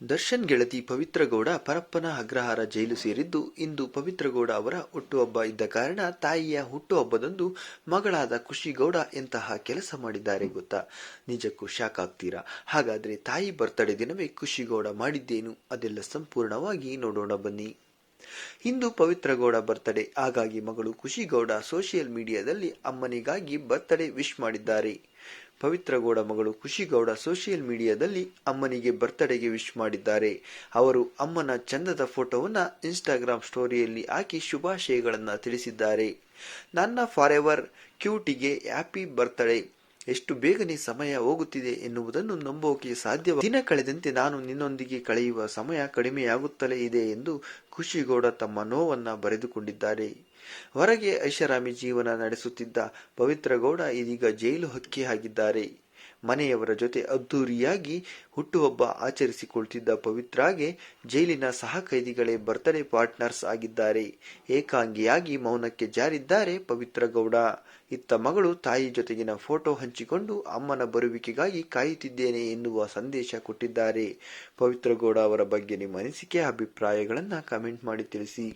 ದರ್ಶನ್ ಗೆಳತಿ ಪವಿತ್ರಗೌಡ ಪರಪ್ಪನ ಅಗ್ರಹಾರ ಜೈಲು ಸೇರಿದ್ದು ಇಂದು ಪವಿತ್ರಗೌಡ ಅವರ ಹುಟ್ಟುಹಬ್ಬ ಇದ್ದ ಕಾರಣ ತಾಯಿಯ ಹುಟ್ಟುಹಬ್ಬದಂದು ಮಗಳಾದ ಖುಷಿಗೌಡ ಎಂತಹ ಕೆಲಸ ಮಾಡಿದ್ದಾರೆ ಗೊತ್ತಾ? ನಿಜಕ್ಕೂ ಶಾಕ್ ಆಗ್ತೀರಾ? ಹಾಗಾದ್ರೆ ತಾಯಿ ಬರ್ತಡೆ ದಿನವೇ ಖುಷಿಗೌಡ ಮಾಡಿದ್ದೇನು? ಅದೆಲ್ಲ ಸಂಪೂರ್ಣವಾಗಿ ನೋಡೋಣ ಬನ್ನಿ. ಇಂದು ಪವಿತ್ರಗೌಡ ಬರ್ತಡೆ ಹಾಗಾಗಿ ಮಗಳು ಖುಷಿಗೌಡ ಸೋಷಿಯಲ್ ಮೀಡಿಯಾದಲ್ಲಿ ಅಮ್ಮನಿಗಾಗಿ ಬರ್ತಡೆ ವಿಶ್ ಮಾಡಿದ್ದಾರೆ. ಪವಿತ್ರ ಗೌಡ ಮಗಳು ಖುಷಿಗೌಡ ಸೋಷಿಯಲ್ ಮೀಡಿಯಾದಲ್ಲಿ ಅಮ್ಮನಿಗೆ ಬರ್ತಡೇಗೆ ವಿಶ್ ಮಾಡಿದ್ದಾರೆ. ಅವರು ಅಮ್ಮನ ಚಂದದ ಫೋಟೋವನ್ನ ಇನ್ಸ್ಟಾಗ್ರಾಮ್ ಸ್ಟೋರಿಯಲ್ಲಿ ಹಾಕಿ ಶುಭಾಶಯಗಳನ್ನು ತಿಳಿಸಿದ್ದಾರೆ. ನನ್ನ ಫಾರ್ ಎವರ್ ಕ್ಯೂಟಿಗೆ ಹ್ಯಾಪಿ ಬರ್ತಡೇ ಎಷ್ಟು ಬೇಗನೆ ಸಮಯ ಹೋಗುತ್ತಿದೆ ಎನ್ನುವುದನ್ನು ನಂಬೋಕೆ ಸಾಧ್ಯ ದಿನ ಕಳೆದಂತೆ ನಾನು ನಿನ್ನೊಂದಿಗೆ ಕಳೆಯುವ ಸಮಯ ಕಡಿಮೆಯಾಗುತ್ತಲೇ ಇದೆ ಎಂದು ಖುಷಿಗೌಡ ತಮ್ಮ ನೋವನ್ನ ಬರೆದುಕೊಂಡಿದ್ದಾರೆ. ಹೊರಗೆ ಐಷಾರಾಮಿ ಜೀವನ ನಡೆಸುತ್ತಿದ್ದ ಪವಿತ್ರಗೌಡ ಇದೀಗ ಜೈಲು ಹಕ್ಕಿ ಆಗಿದ್ದಾರೆ ಮನೆಯವರ ಜೊತೆ ಅದ್ದೂರಿಯಾಗಿ ಹುಟ್ಟುಹಬ್ಬ ಆಚರಿಸಿಕೊಳ್ತಿದ್ದ ಪವಿತ್ರಾಗೆ ಜೈಲಿನ ಸಹ ಕೈದಿಗಳೇ ಬರ್ತಡೇ ಪಾರ್ಟ್ನರ್ಸ್ ಆಗಿದ್ದಾರೆ. ಏಕಾಂಗಿಯಾಗಿ ಮೌನಕ್ಕೆ ಜಾರಿದ್ದಾರೆ ಪವಿತ್ರ ಗೌಡ ಇತ್ತ ಮಗಳು ತಾಯಿ ಜೊತೆಗಿನ ಫೋಟೋ ಹಂಚಿಕೊಂಡು ಅಮ್ಮನ ಬರುವಿಕೆಗಾಗಿ ಕಾಯುತ್ತಿದ್ದೇನೆ ಎನ್ನುವ ಸಂದೇಶ ಕೊಟ್ಟಿದ್ದಾರೆ. ಪವಿತ್ರ ಗೌಡ ಅವರ ಬಗ್ಗೆ ನಿಮ್ಮ ಅನಿಸಿಕೆ, ಅಭಿಪ್ರಾಯಗಳನ್ನು ಕಮೆಂಟ್ ಮಾಡಿ ತಿಳಿಸಿ.